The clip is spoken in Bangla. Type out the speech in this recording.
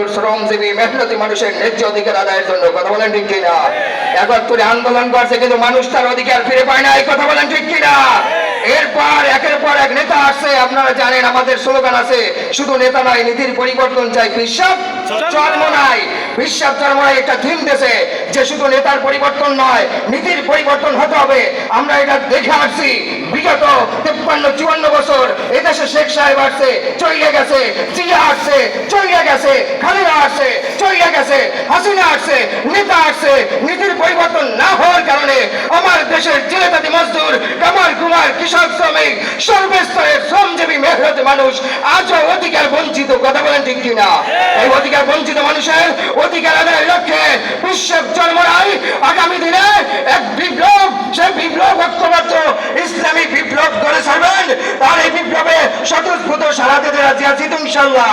মজদুর শ্রমজীবী, মেহনতি মানুষের ন্যায্য অধিকার আদায়ের জন্য কথা বলেন ঠিক কিনা? একাত্তরে আন্দোলন করছে, কিন্তু মানুষ তার অধিকার ফিরে পায় না এই কথা বলেন ঠিক কিনা? এরপর, একের পর এক নেতা আসছে, আপনারা জানেন আমাদের স্লোগান আছে, শুধু নেতা নয়, নীতির পরিবর্তন চাই। বিশ্বাস জন্ম নাই। বিশ্বাস জন্ম নাই, একটা থিম দেশে যে শুধু নেতার পরিবর্তন নয়, নীতির পরিবর্তন হতে হবে। আমরা এটা দেখে আসছি, বিগত তেপ্পান্ন, চুয়ান্ন বছর এদেশে শেখ সাহেব আসছে চলে গেছে, জিয়া আসছে চলে গেছে খালেদা আসছে চলে গেছে, হাসিনা আসছে, নেতা আসছে, নীতির পরিবর্তন না হওয়ার কারণে আমার দেশের জেলেতাদি মজদুর কামার কুমার, কৃষক শ্রমিক, সর্বস্তরের শ্রমজীবী, মেহনতি মানুষ আজও অধিকার বঞ্চিত, কথা বলেন ঠিক কিনা? এই অধিকার বঞ্চিত মানুষের অধিকার আদায়ের লক্ষ্যে বিশ্বের জন্মরাই আগামী দিনে এক বিপ্লব, সে বিপ্লব ঐক্যবদ্ধ, ইসলামী বিপ্লব করে ছাড়বেন। তার এই বিপ্লবে স্বতঃস্ফূর্ত সারা দিতে রাজি আছি ইনশাল্লাহ